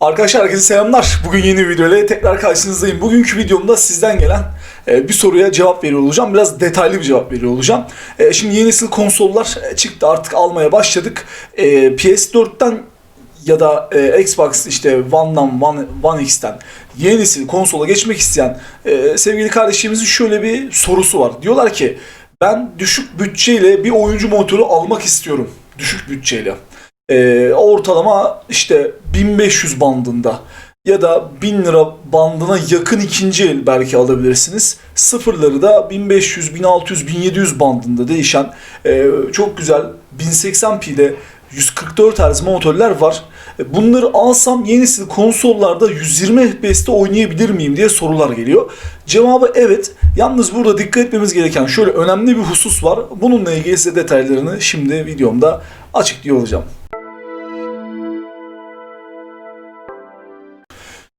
Arkadaşlar herkese selamlar. Bugün yeni bir video ile tekrar karşınızdayım. Bugünkü videomda sizden gelen e, bir soruya cevap veriyor olacağım. Biraz detaylı bir cevap veriyor olacağım. E, Şimdi yeni nesil konsollar e, çıktı artık almaya başladık. E, PS4'ten ya da Xbox işte One'dan, One, One X'ten yeni nesil konsola geçmek isteyen sevgili kardeşimizin şöyle bir sorusu var. Diyorlar ki ben düşük bütçeyle bir oyuncu monitörü almak istiyorum. Düşük bütçeyle. E, ortalama işte 1500 bandında ya da 1000 lira bandına yakın ikinci el belki alabilirsiniz. Sıfırları da 1500, 1600, 1700 bandında değişen e, çok güzel 1080p'de 144 Hz monitörler var. E, Bunları alsam yeni nesil konsollarda 120 FPS'te oynayabilir miyim diye sorular geliyor. Cevabı evet. Yalnız burada dikkat etmemiz gereken şöyle önemli bir husus var. Bununla ilgili size detaylarını şimdi videomda açıklıyor olacağım.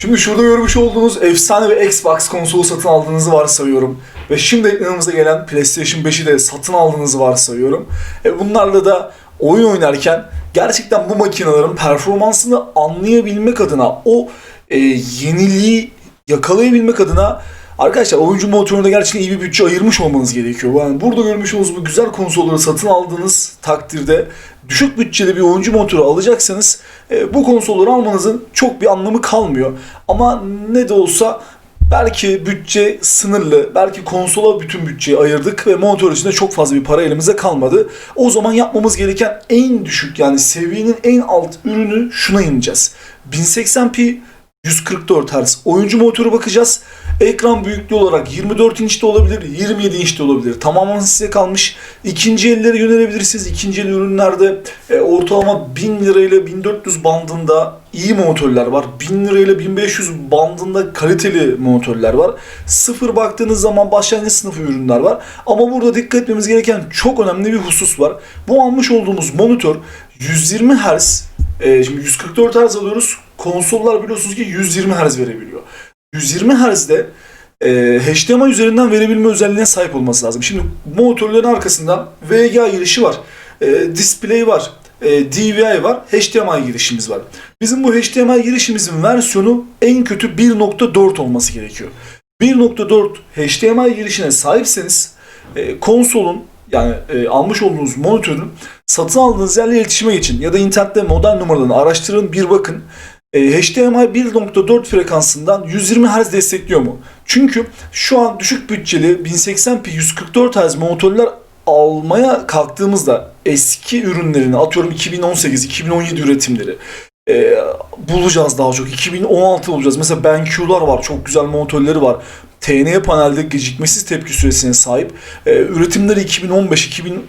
Şimdi şurada görmüş olduğunuz efsane bir Xbox konsolu satın aldığınızı varsayıyorum. Ve şimdi ekranımıza gelen PlayStation 5'i de satın aldığınızı varsayıyorum. E bunlarla da oyun oynarken gerçekten bu makinelerin performansını anlayabilmek adına o e, yeniliği yakalayabilmek adına Arkadaşlar oyuncu monitöründe gerçekten iyi bir bütçe ayırmış olmanız gerekiyor. Yani burada görmüş olduğunuz bu güzel konsolları satın aldığınız takdirde düşük bütçeli bir oyuncu monitörü alacaksanız e, bu konsolları almanızın çok bir anlamı kalmıyor. Ama ne de olsa belki bütçe sınırlı, belki konsola bütün bütçeyi ayırdık ve monitör içinde çok fazla bir para elimize kalmadı. O zaman yapmamız gereken en düşük yani seviyenin en alt ürünü şuna ineceğiz. 1080p 144 Hz oyuncu monitörü bakacağız. Ekran büyüklüğü olarak 24 inçte olabilir, 27 inçte olabilir. Tamamen size kalmış. İkinci ellere yönelebilirsiniz. İkinci el ürünlerde e, ortalama 1000 lirayla 1400 bandında iyi monitörler var. 1000 lirayla 1500 bandında kaliteli monitörler var. Sıfır baktığınız zaman başlangıç sınıfı ürünler var. Ama burada dikkat etmemiz gereken çok önemli bir husus var. Bu almış olduğumuz monitör 120 Hz e, şimdi 144 Hz alıyoruz. Konsollar biliyorsunuz ki 120 Hz verebiliyor. 120 Hz'de e, HDMI üzerinden verebilme özelliğine sahip olması lazım. Şimdi monitörlerin arkasında VGA girişi var. E, display var. E, DVI var. HDMI girişimiz var. Bizim bu HDMI girişimizin versiyonu en kötü 1.4 olması gerekiyor. 1.4 HDMI girişine sahipseniz e, konsolun yani e, almış olduğunuz monitörün satın aldığınız yerle iletişime geçin ya da internette model numaralarını araştırın bir bakın. E, HDMI 1.4 frekansından 120 Hz destekliyor mu? Çünkü şu an düşük bütçeli 1080p 144 Hz monitörler almaya kalktığımızda eski ürünlerini atıyorum 2018-2017 üretimleri e, bulacağız daha çok. 2016 bulacağız. Mesela BenQ'lar var. Çok güzel monitörleri var. TN panelde gecikmesiz tepki süresine sahip. E, üretimleri 2015-2016.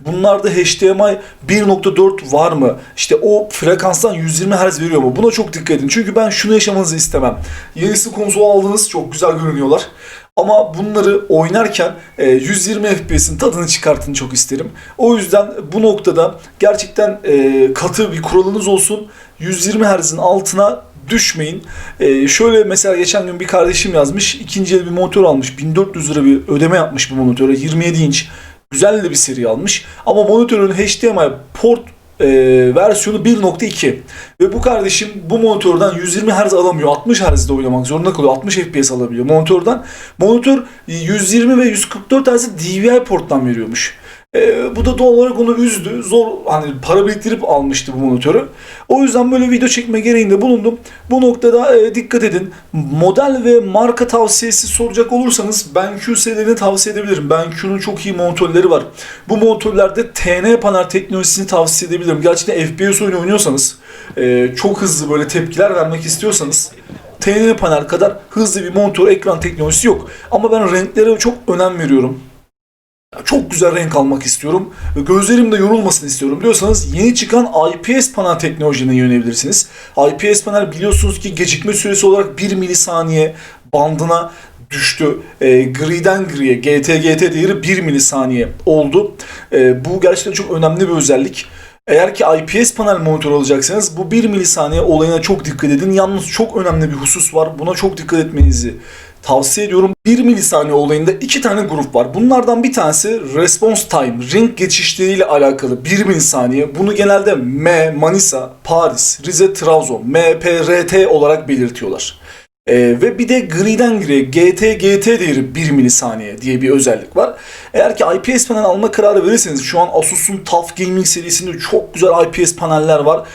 Bunlarda HDMI 1.4 var mı? İşte o frekanstan 120 Hz veriyor mu? Buna çok dikkat edin. Çünkü ben şunu yaşamanızı istemem. Yenisi konsol aldınız. Çok güzel görünüyorlar. Ama bunları oynarken e, 120 FPS'in tadını çıkartın çok isterim. O yüzden bu noktada gerçekten e, katı bir kuralınız olsun. 120 Hz'in altına düşmeyin. E, şöyle mesela geçen gün bir kardeşim yazmış. ikinci el bir monitör almış. 1400 lira bir ödeme yapmış bu monitöre. 27 inç. Güzel de bir seri almış. Ama monitörün HDMI port e, versiyonu 1.2 ve bu kardeşim bu monitörden 120 Hz alamıyor. 60 Hz'de oynamak zorunda kalıyor. 60 FPS alabiliyor monitörden. Monitör 120 ve 144 Hz'i DVI porttan veriyormuş. E, bu da doğal olarak onu üzdü. Zor hani para biriktirip almıştı bu monitörü. O yüzden böyle video çekme gereğinde bulundum. Bu noktada e, dikkat edin. Model ve marka tavsiyesi soracak olursanız BenQ serilerini tavsiye edebilirim. BenQ'nun çok iyi monitörleri var. Bu monitörlerde TN panel teknolojisini tavsiye edebilirim. Gerçekten FPS oyunu oynuyorsanız, e, çok hızlı böyle tepkiler vermek istiyorsanız TN panel kadar hızlı bir monitör ekran teknolojisi yok. Ama ben renklere çok önem veriyorum. Çok güzel renk almak istiyorum ve gözlerim de yorulmasın istiyorum diyorsanız yeni çıkan IPS panel teknolojine yönelebilirsiniz. IPS panel biliyorsunuz ki gecikme süresi olarak 1 milisaniye bandına düştü. E, griden griye GT-GT değeri 1 milisaniye oldu. E, bu gerçekten çok önemli bir özellik. Eğer ki IPS panel monitör alacaksanız bu 1 milisaniye olayına çok dikkat edin. Yalnız çok önemli bir husus var. Buna çok dikkat etmenizi tavsiye ediyorum. 1 milisaniye olayında iki tane grup var. Bunlardan bir tanesi response time, renk geçişleriyle alakalı 1 milisaniye. Bunu genelde M, Manisa, Paris, Rize, Trabzon, MPRT olarak belirtiyorlar. Ee, ve bir de griden griye GT GT değeri 1 milisaniye diye bir özellik var. Eğer ki IPS panel alma kararı verirseniz şu an Asus'un TUF Gaming serisinde çok güzel IPS paneller var.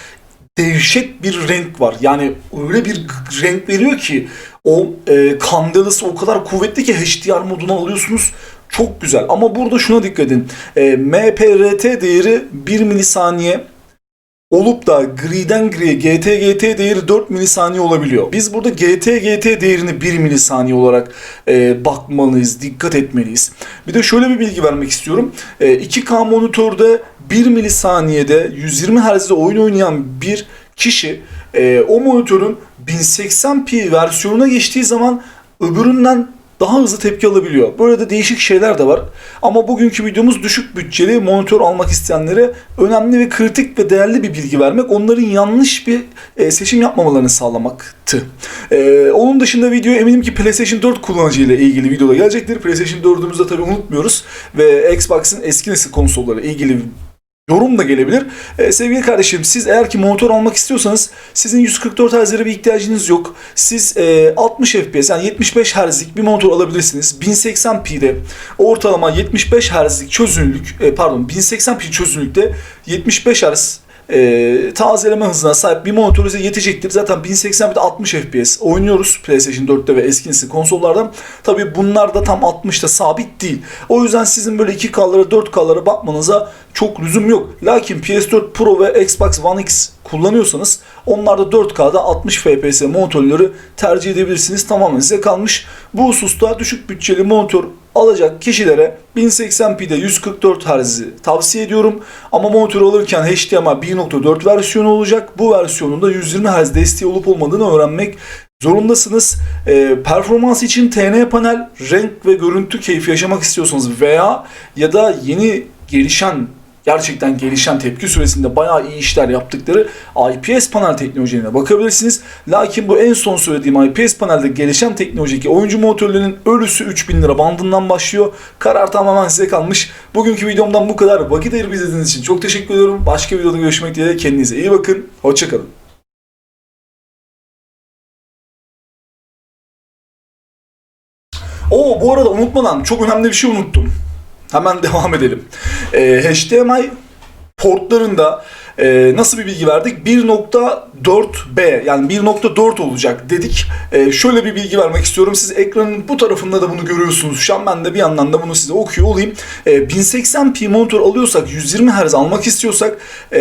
Dehşet bir renk var. Yani öyle bir renk veriyor ki o e, kandalısı o kadar kuvvetli ki HDR moduna alıyorsunuz. Çok güzel. Ama burada şuna dikkat edin. E, MPRT değeri 1 milisaniye olup da griden griye GT GT değeri 4 milisaniye olabiliyor. Biz burada GT GT değerini 1 milisaniye olarak e, bakmalıyız, dikkat etmeliyiz. Bir de şöyle bir bilgi vermek istiyorum. E, 2K monitörde 1 milisaniyede 120 Hz'de oyun oynayan bir kişi e, o monitörün 1080p versiyonuna geçtiği zaman öbüründen daha hızlı tepki alabiliyor. Böyle de değişik şeyler de var. Ama bugünkü videomuz düşük bütçeli monitör almak isteyenlere önemli ve kritik ve değerli bir bilgi vermek. Onların yanlış bir e, seçim yapmamalarını sağlamaktı. E, onun dışında video eminim ki PlayStation 4 kullanıcı ile ilgili videoda gelecektir. PlayStation 4'ümüzü de tabii unutmuyoruz. Ve Xbox'ın eski nesil konsolları ilgili yorum da gelebilir. Ee, sevgili kardeşim siz eğer ki monitör almak istiyorsanız sizin 144 Hz'lere bir ihtiyacınız yok. Siz e, 60 FPS yani 75 Hz'lik bir monitör alabilirsiniz. 1080p'de ortalama 75 Hz'lik çözünürlük e, pardon 1080p çözünürlükte 75 Hz e, tazeleme hızına sahip bir monitör size yetecektir. Zaten 1080p'de 60 FPS oynuyoruz PlayStation 4'te ve eski nesil konsollardan. Tabi bunlar da tam 60'ta sabit değil. O yüzden sizin böyle 2K'lara 4K'lara bakmanıza çok lüzum yok. Lakin PS4 Pro ve Xbox One X kullanıyorsanız onlarda 4K'da 60 FPS monitörleri tercih edebilirsiniz. Tamamen size kalmış. Bu hususta düşük bütçeli monitör alacak kişilere 1080p'de 144 Hz'i tavsiye ediyorum. Ama monitör alırken HDMI 1.4 versiyonu olacak. Bu versiyonun da 120 Hz desteği olup olmadığını öğrenmek zorundasınız. Ee, performans için TN panel, renk ve görüntü keyfi yaşamak istiyorsanız veya ya da yeni gelişen gerçekten gelişen tepki süresinde bayağı iyi işler yaptıkları IPS panel teknolojilerine bakabilirsiniz. Lakin bu en son söylediğim IPS panelde gelişen teknolojideki oyuncu monitörlerinin ölüsü 3000 lira bandından başlıyor. Karar tamamen size kalmış. Bugünkü videomdan bu kadar. Vakit ayırıp izlediğiniz için çok teşekkür ediyorum. Başka videoda görüşmek dileğiyle. Kendinize iyi bakın. Hoşçakalın. Oo bu arada unutmadan çok önemli bir şey unuttum. Hemen devam edelim. Ee, HDMI portlarında e, nasıl bir bilgi verdik? 1.4b yani 1.4 olacak dedik. E, şöyle bir bilgi vermek istiyorum. Siz ekranın bu tarafında da bunu görüyorsunuz. Şu an ben de bir yandan da bunu size okuyor olayım. E, 1080p monitör alıyorsak 120 Hz almak istiyorsak e,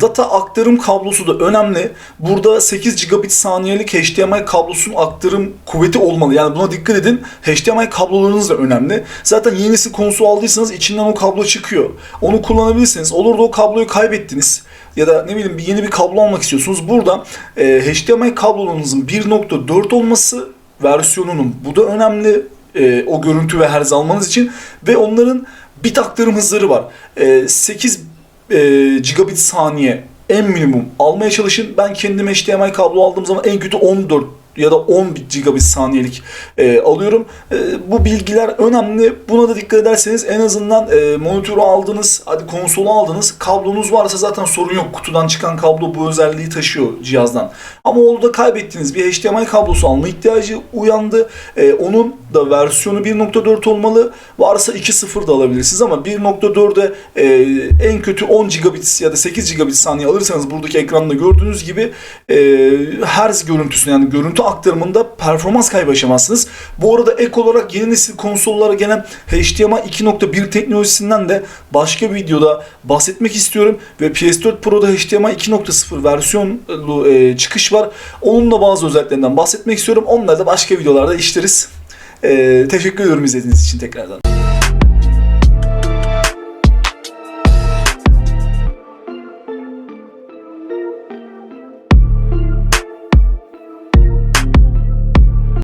data aktarım kablosu da önemli. Burada 8 gigabit saniyelik HDMI kablosunun aktarım kuvveti olmalı. Yani buna dikkat edin. HDMI kablolarınız da önemli. Zaten yenisi konsol aldıysanız içinden o kablo çıkıyor. Onu kullanabilirsiniz. Olur da o kabloyu kaybettiniz ya da ne bileyim bir yeni bir kablo almak istiyorsunuz. Burada e, HDMI kablonuzun 1.4 olması versiyonunun bu da önemli e, o görüntü ve herz almanız için ve onların bit aktarım hızları var. E, 8 e, gigabit saniye en minimum almaya çalışın. Ben kendim HDMI kablo aldığım zaman en kötü 14 ya da 10 gigabit saniyelik e, alıyorum. E, bu bilgiler önemli. Buna da dikkat ederseniz en azından e, monitörü aldınız, hadi konsolu aldınız. Kablonuz varsa zaten sorun yok. Kutudan çıkan kablo bu özelliği taşıyor cihazdan. Ama orada kaybettiğiniz bir HDMI kablosu alma ihtiyacı uyandı. E, onun da versiyonu 1.4 olmalı. Varsa 2.0 da alabilirsiniz ama 1.4'e e, en kötü 10 gigabit ya da 8 gigabit saniye alırsanız buradaki ekranda gördüğünüz gibi e, hertz görüntüsünü yani görüntü aktarımında performans kaybı yaşamazsınız. Bu arada ek olarak yeni nesil konsollara gelen HDMI 2.1 teknolojisinden de başka bir videoda bahsetmek istiyorum ve PS4 Pro'da HDMI 2.0 versiyonlu e, çıkış var. Onun da bazı özelliklerinden bahsetmek istiyorum. Onları da başka videolarda işleriz. E, teşekkür ediyorum izlediğiniz için tekrardan.